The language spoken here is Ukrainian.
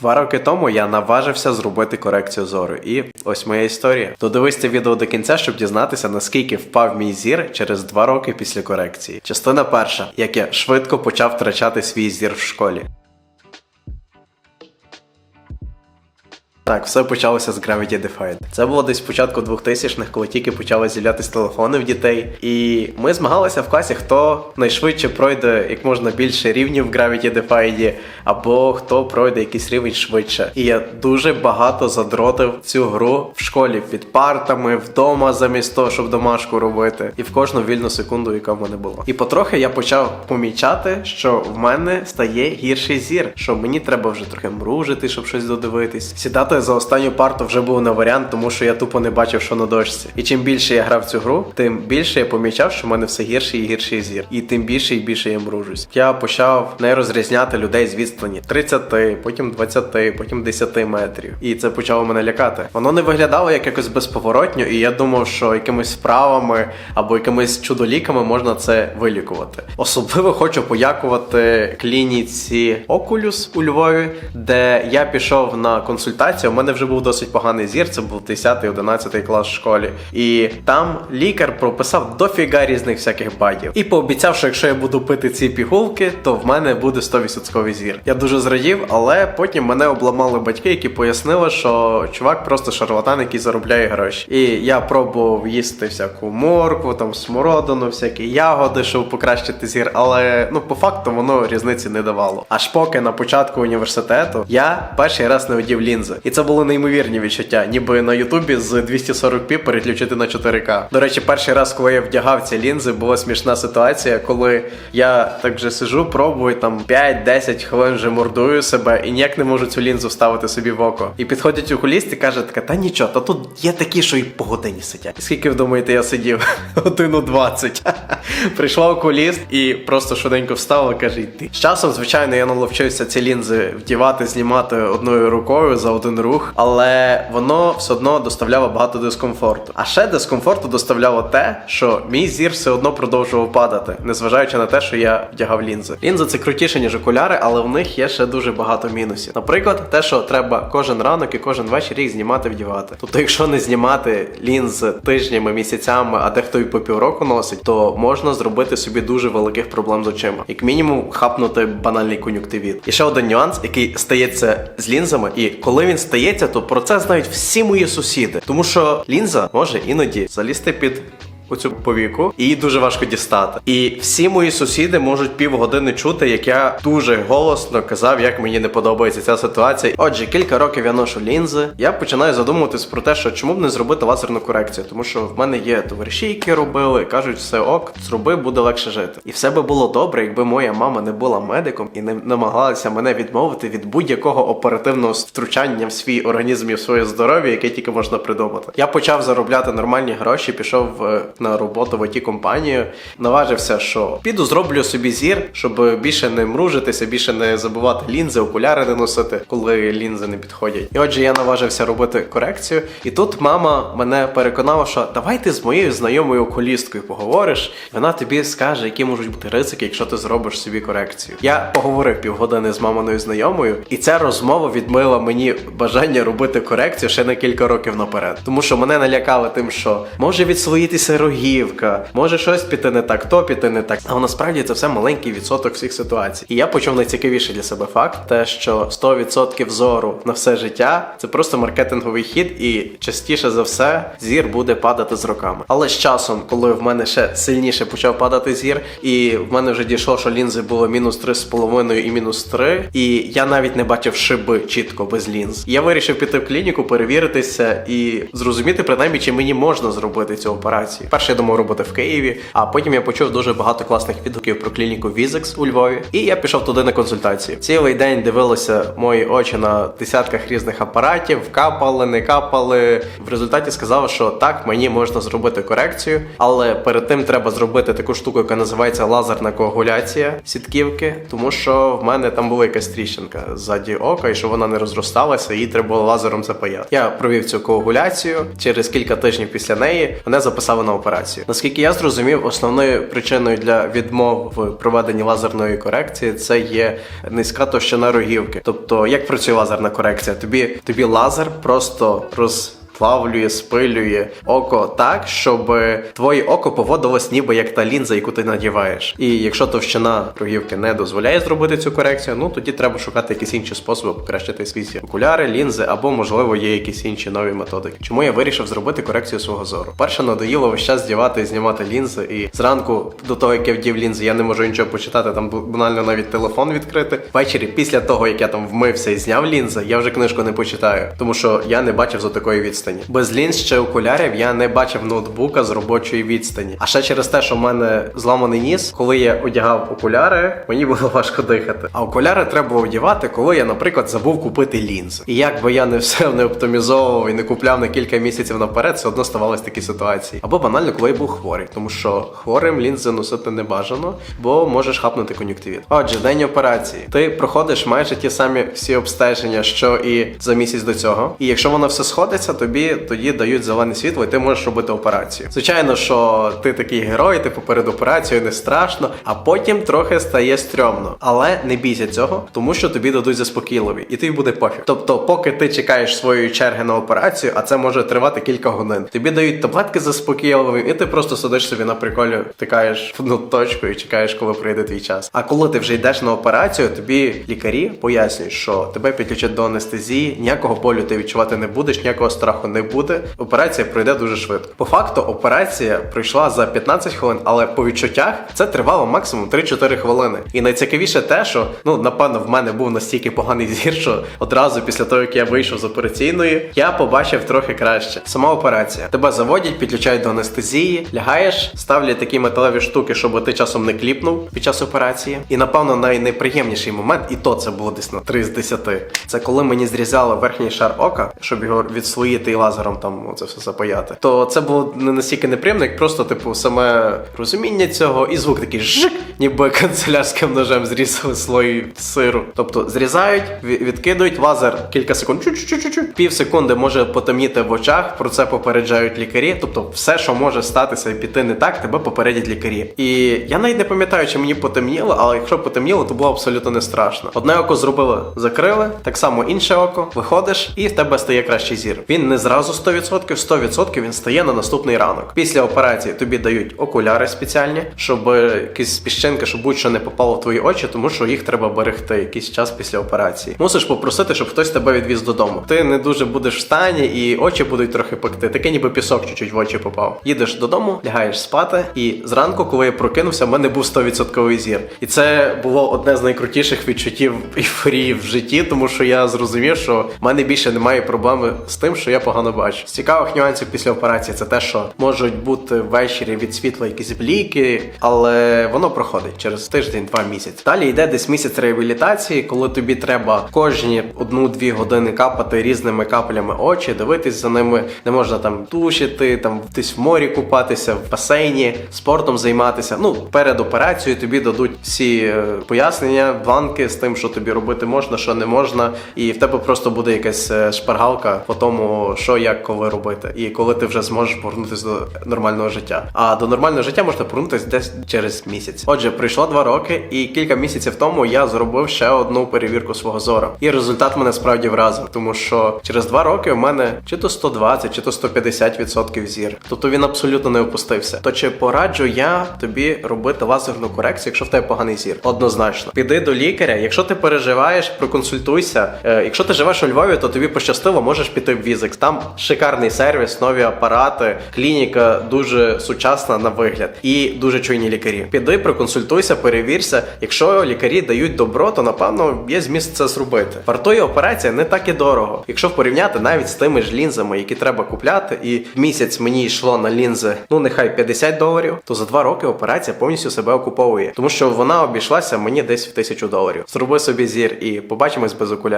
Два роки тому я наважився зробити корекцію зору, і ось моя історія. Додивись це відео до кінця, щоб дізнатися, наскільки впав мій зір через два роки після корекції. Частина перша, як я швидко почав втрачати свій зір в школі. Так, все почалося з Gravity Defied. Це було десь початку 2000-х, коли тільки почали з'являтися телефони в дітей. І ми змагалися в класі, хто найшвидше пройде як можна більше рівнів в Gravity Defied, або хто пройде якийсь рівень швидше. І я дуже багато задротив цю гру в школі під партами, вдома, замість того, щоб домашку робити, і в кожну вільну секунду, яка в мене була. І потрохи я почав помічати, що в мене стає гірший зір, що мені треба вже трохи мружити, щоб щось додивитись. Сідати за останню парту вже був не варіант, тому що я тупо не бачив, що на дошці. І чим більше я грав цю гру, тим більше я помічав, що в мене все гірший і гірший зір. І тим більше і більше я мружусь. Я почав не розрізняти людей з відстані 30, потім 20, потім 10 метрів. І це почало мене лякати. Воно не виглядало як якось безповоротньо, і я думав, що якимись вправами або якимись чудоліками можна це вилікувати. Особливо хочу подякувати клініці Oculus у Львові, де я пішов на консультацію. У мене вже був досить поганий зір. Це був 10-11 клас в школі. І там лікар прописав дофіга різних всяких багів. І пообіцяв, що якщо я буду пити ці пігулки, то в мене буде 100% зір. Я дуже зрадів, але потім мене обламали батьки, які пояснили, що чувак просто шарлатан, який заробляє гроші. І я пробував їсти всяку моркву, там смородину, всякі ягоди, щоб покращити зір, але ну по факту воно різниці не давало. Аж поки на початку університету я перший раз не одів лінзи. І це були неймовірні відчуття, ніби на Ютубі з 240p переключити на 4К. До речі, перший раз, коли я вдягав ці лінзи, була смішна ситуація, коли я так вже сижу, пробую там 5-10 хвилин вже мордую себе і ніяк не можу цю лінзу вставити собі в око. І підходить окуліст і каже: така, та нічого, та тут є такі, що і по годині сидять. Скільки ви думаєте, я сидів? Годину 20. Прийшла окуліст і просто швиденько встала каже: йди. З часом, звичайно, я наловчився ці лінзи вдівати, знімати одною рукою за один рух, але воно все одно доставляло багато дискомфорту. А ще дискомфорту доставляло те, що мій зір все одно продовжував падати, незважаючи на те, що я вдягав лінзи. Лінзи це крутіше, ніж окуляри, але в них є ще дуже багато мінусів. Наприклад, те, що треба кожен ранок і кожен вечір їх знімати вдівати. Тобто, якщо не знімати лінзи тижнями, місяцями, а дехто і по півроку носить, то можна зробити собі дуже великих проблем з очима. Як мінімум, хапнути банальний кон'юктивіт. І ще один нюанс, який стається з лінзами, і коли він стається, то про це знають всі мої сусіди, тому що лінза може іноді залізти під. Оцю повіку, і її дуже важко дістати. І всі мої сусіди можуть півгодини чути, як я дуже голосно казав, як мені не подобається ця ситуація. Отже, кілька років я ношу лінзи. Я починаю задумуватись про те, що чому б не зробити лазерну корекцію, тому що в мене є товариші, які робили, кажуть, все ок, зроби, буде легше жити. І все би було добре, якби моя мама не була медиком і не намагалася мене відмовити від будь-якого оперативного втручання в свій організм і в своє здоров'я, яке тільки можна придумати. Я почав заробляти нормальні гроші, пішов е, на роботу в it компанію, наважився, що піду зроблю собі зір, щоб більше не мружитися, більше не забувати лінзи, окуляри не носити, коли лінзи не підходять. І отже, я наважився робити корекцію. І тут мама мене переконала, що давай ти з моєю знайомою окулісткою поговориш, вона тобі скаже, які можуть бути ризики, якщо ти зробиш собі корекцію. Я поговорив півгодини з маминою знайомою, і ця розмова відмила мені бажання робити корекцію ще на кілька років наперед. Тому що мене налякали тим, що може відслоїтися рогівка, може щось піти не так, то піти не так. А насправді це все маленький відсоток всіх ситуацій. І я почув найцікавіший для себе факт: те, що 100% зору на все життя це просто маркетинговий хід, і частіше за все зір буде падати з роками. Але з часом, коли в мене ще сильніше почав падати зір, і в мене вже дійшло, що лінзи було мінус 3,5 і мінус 3, і я навіть не бачив шиби чітко без лінз. Я вирішив піти в клініку, перевіритися і зрозуміти принаймні, чи мені можна зробити цю операцію. Перше я думав робити в Києві, а потім я почув дуже багато класних відгуків про клініку Візекс у Львові, і я пішов туди на консультацію. Цілий день дивилося мої очі на десятках різних апаратів, капали, не капали. В результаті сказали, що так, мені можна зробити корекцію, але перед тим треба зробити таку штуку, яка називається лазерна коагуляція сітківки, тому що в мене там була якась тріщинка ззаді ока, і що вона не розросталася, її треба було лазером запаяти. Я провів цю коагуляцію. Через кілька тижнів після неї мене записали на операцію. Наскільки я зрозумів, основною причиною для відмов в проведенні лазерної корекції це є низька товщина рогівки. Тобто, як працює лазерна корекція? Тобі тобі лазер просто роз. Плавлює, спилює око так, щоб твоє око поводилось ніби як та лінза, яку ти надіваєш. І якщо товщина рогівки не дозволяє зробити цю корекцію, ну тоді треба шукати якісь інші способи покращити свій зір. окуляри, лінзи або можливо є якісь інші нові методики. Чому я вирішив зробити корекцію свого зору? Перше надоїло весь час здівати і знімати лінзи, і зранку до того, як я вдів лінзи, я не можу нічого почитати. Там банально навіть телефон відкрити. Ввечері, після того як я там вмився і зняв лінзи, я вже книжку не почитаю, тому що я не бачив за такої відстані. Без лінз чи окулярів я не бачив ноутбука з робочої відстані. А ще через те, що в мене зламаний ніс, коли я одягав окуляри, мені було важко дихати. А окуляри треба одягати, коли я, наприклад, забув купити лінзи. І як би я не все не оптимізовував і не купляв на кілька місяців наперед, все одно ставались такі ситуації. Або банально, коли я був хворий, тому що хворим лінзи носити не бажано, бо можеш хапнути кон'юктивіт. Отже, день операції. Ти проходиш майже ті самі всі обстеження, що і за місяць до цього. І якщо воно все сходиться, тобі тоді дають зелене світло, і ти можеш робити операцію. Звичайно, що ти такий герой, типу перед операцією не страшно, а потім трохи стає стрьомно. Але не бійся цього, тому що тобі дадуть заспокійливі, і тобі буде пофіг. Тобто, поки ти чекаєш своєї черги на операцію, а це може тривати кілька годин. Тобі дають таблетки заспокійливі, і ти просто сидиш собі на приколі, втикаєш в одну точку і чекаєш, коли прийде твій час. А коли ти вже йдеш на операцію, тобі лікарі пояснюють, що тебе підключать до анестезії, ніякого болю ти відчувати не будеш, ніякого страху не буде. Операція пройде дуже швидко. По факту, операція пройшла за 15 хвилин, але по відчуттях це тривало максимум 3-4 хвилини. І найцікавіше те, що ну напевно в мене був настільки поганий зір, що одразу після того, як я вийшов з операційної, я побачив трохи краще. Сама операція. Тебе заводять, підключають до анестезії, лягаєш, ставлять такі металеві штуки, щоб ти часом не кліпнув під час операції. І напевно най- найприємніший момент, і то це було десь на 3 з 10. Це коли мені зрізали верхній шар ока, щоб його відслоїти лазером там це все запаяти. То це було не настільки неприємно, як просто, типу, саме розуміння цього, і звук такий жик, ніби канцелярським ножем зрізали слой сиру. Тобто зрізають, відкидують лазер кілька секунд, чу-чу-чу-чу. Пів секунди може потемніти в очах, про це попереджають лікарі. Тобто, все, що може статися і піти не так, тебе попередять лікарі. І я навіть не пам'ятаю, чи мені потемніло, але якщо потемніло, то було абсолютно не страшно. Одне око зробили, закрили, так само інше око, виходиш, і в тебе стає кращий зір. Він не зразу 100%, 100% він стає на наступний ранок. Після операції тобі дають окуляри спеціальні, щоб якісь піщинки, щоб будь-що не попало в твої очі, тому що їх треба берегти якийсь час після операції. Мусиш попросити, щоб хтось тебе відвіз додому. Ти не дуже будеш в стані, і очі будуть трохи пекти. Таке ніби пісок чуть-чуть в очі попав. Їдеш додому, лягаєш спати, і зранку, коли я прокинувся, в мене був 100% зір. І це було одне з найкрутіших відчуттів ейфорії в житті, тому що я зрозумів, що в мене більше немає проблеми з тим, що я погано бачу. З цікавих нюансів після операції це те, що можуть бути ввечері від світла якісь бліки, але воно проходить через тиждень-два місяці. Далі йде десь місяць реабілітації, коли тобі треба кожні одну-дві години капати різними каплями очі, дивитись за ними. Не можна там тушити, там десь в морі купатися, в басейні, спортом займатися. Ну перед операцією тобі дадуть всі е, пояснення, бланки з тим, що тобі робити можна, що не можна, і в тебе просто буде якась е, шпаргалка по тому, що як коли робити, і коли ти вже зможеш повернутися до нормального життя. А до нормального життя можна повернутися десь через місяць. Отже, пройшло два роки, і кілька місяців тому я зробив ще одну перевірку свого зору. І результат мене справді вразив, тому що через два роки в мене чи то 120, чи то 150% зір. Тобто він абсолютно не опустився. То чи пораджу я тобі робити лазерну корекцію, якщо в тебе поганий зір? Однозначно. Піди до лікаря. Якщо ти переживаєш, проконсультуйся. Е, якщо ти живеш у Львові, то тобі пощастило, можеш піти в Візекс. Там шикарний сервіс, нові апарати, клініка дуже сучасна на вигляд і дуже чуйні лікарі. Піди, проконсультуйся, перевірся. Якщо лікарі дають добро, то напевно є зміст це зробити. Вартує операція не так і дорого. Якщо порівняти навіть з тими ж лінзами, які треба купляти, і місяць мені йшло на лінзи, ну нехай 50 доларів, то за два роки операція повністю себе окуповує, тому що вона обійшлася мені десь в тисячу доларів. Зроби собі зір і побачимось без окулярів.